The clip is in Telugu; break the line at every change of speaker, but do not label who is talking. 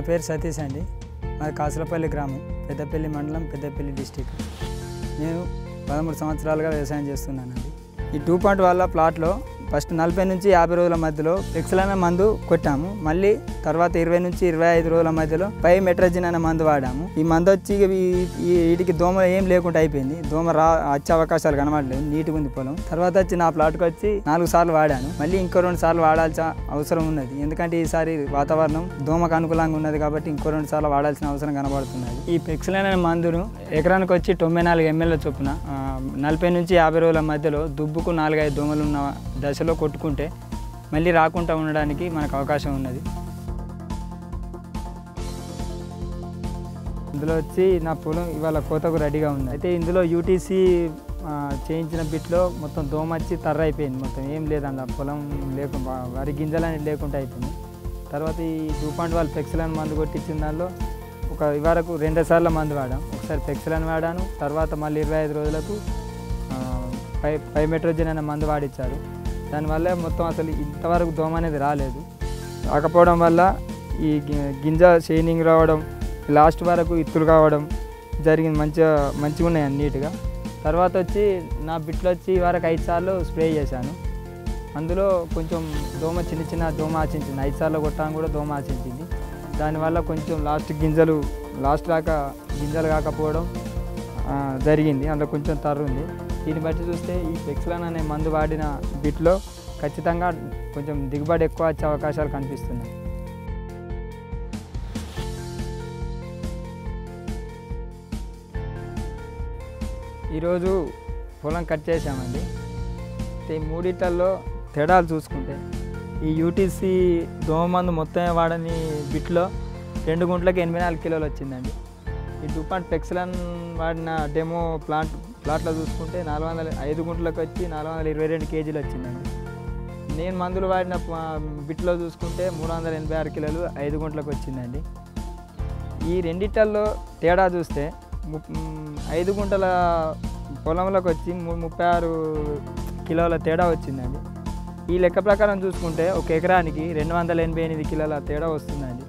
నా పేరు సతీష్ అండి. మాది కాసులపల్లి గ్రామం పెద్దపల్లి మండలం పెద్దపల్లి డిస్టిక్. నేను పదమూడు సంవత్సరాలుగా వ్యవసాయం చేస్తున్నానండి. ఈ టూ పాయింట్ వల్ల ప్లాట్లో ఫస్ట్ నలభై నుంచి యాభై రోజుల మధ్యలో ఎక్సల్ అనే మందు కొట్టాము. మళ్ళీ తర్వాత ఇరవై నుంచి ఇరవై ఐదు రోజుల మధ్యలో పై మెట్రజిన్ అనే మందు వాడాము. ఈ మందు వచ్చి వీటికి దోమ ఏం లేకుండా అయిపోయింది. దోమ రా వచ్చే అవకాశాలు కనబడలేదు. నీట్గా ఉంది పొలం. తర్వాత వచ్చి నా ప్లాట్కి వచ్చి నాలుగు సార్లు వాడాను. మళ్ళీ ఇంకో రెండు సార్లు వాడాల్సిన అవసరం ఉన్నది. ఎందుకంటే ఈసారి వాతావరణం దోమకు అనుకూలంగా ఉన్నది కాబట్టి ఇంకో రెండు సార్లు వాడాల్సిన అవసరం కనబడుతున్నది. ఈ పెక్సిలైన మందును ఎకరానికి వచ్చి తొంభై నాలుగు ఎంఎల్ చొప్పున నలభై నుంచి యాభై రోజుల మధ్యలో దుబ్బుకు నాలుగైదు దోమలు ఉన్న దశలో కొట్టుకుంటే మళ్ళీ రాకుండా ఉండడానికి మనకు అవకాశం ఉన్నది. ఇందులో వచ్చి నా పొలం ఇవాళ కోతకు రెడీగా ఉంది. అయితే ఇందులో యూటీసీ చేయించిన బిట్లో మొత్తం దోమ వచ్చి తర్ర అయిపోయింది మొత్తం. ఏం లేదండి పొలం లేకుండా వరి గింజలు అనేది లేకుండా అయిపోయింది తర్వాత ఈ డూపాంట్ వాళ్ళు పెక్సిలాన్ మందు కొట్టించిన దానిలో ఒక ఇవరకు రెండు సార్లు మందు వాడాం. ఒకసారి పెక్సిలాన్ వాడాను. తర్వాత మళ్ళీ ఇరవై ఐదు రోజులకు పై పై మెట్రోజన్ అనే మందు వాడిచ్చారు. దానివల్ల మొత్తం అసలు ఇంతవరకు దోమ అనేది రాలేదు. రాకపోవడం వల్ల ఈ గి- గింజ షైనింగ్ రావడం లాస్ట్ వరకు ఇత్తులు కావడం జరిగింది. మంచిగా మంచిగా ఉన్నాయి నీట్గా. తర్వాత వచ్చి నా బిట్లో వచ్చి వరకు ఐదు సార్లు స్ప్రే చేశాను. అందులో కొంచెం దోమ చిన్న చిన్న దోమ ఆశించింది. ఐదు సార్లు కొట్టాను కూడా దోమ ఆచించింది దానివల్ల కొంచెం లాస్ట్ గింజలు లాస్ట్ దాకా గింజలు కాకపోవడం జరిగింది. అందులో కొంచెం తర్రు ఉంది. దీన్ని బట్టి చూస్తే ఈ పెక్స్లాన్ అనే మందు వాడిన బిట్లో ఖచ్చితంగా కొంచెం దిగుబడి ఎక్కువ వచ్చే అవకాశాలు కనిపిస్తున్నాయి. ఈరోజు పొలం కట్ చేసామండి ఈ మూడిట్లలో తేడాలు చూసుకుంటే ఈ యూటీసీ దోమ మందు మొత్తం వాడని బిట్లో రెండు గుంట్లకి ఎనభై నాలుగు కిలోలు వచ్చిందండి. ఈ డూపాంట్ పెక్సలన్ వాడిన డెమో ప్లాంట్ ప్లాట్లో చూసుకుంటే నాలుగు వందల ఐదు గుంట్లకు వచ్చి నాలుగు వందల ఇరవై రెండు కేజీలు వచ్చిందండి. నేను మందులు వాడిన బిట్లో చూసుకుంటే మూడు వందల ఎనభై ఆరు కిలోలు ఐదు గుంట్లకు వచ్చిందండి. ఈ రెండిట్లలో తేడా చూస్తే ఐదు గుంటల పొలంలోకి వచ్చి ముప్పై ఆరు కిలోల తేడా వచ్చిందండి. ఈ లెక్క ప్రకారం చూసుకుంటే ఒక ఎకరానికి రెండు వందల ఎనభై ఎనిమిది కిలోల తేడా వస్తుందండి.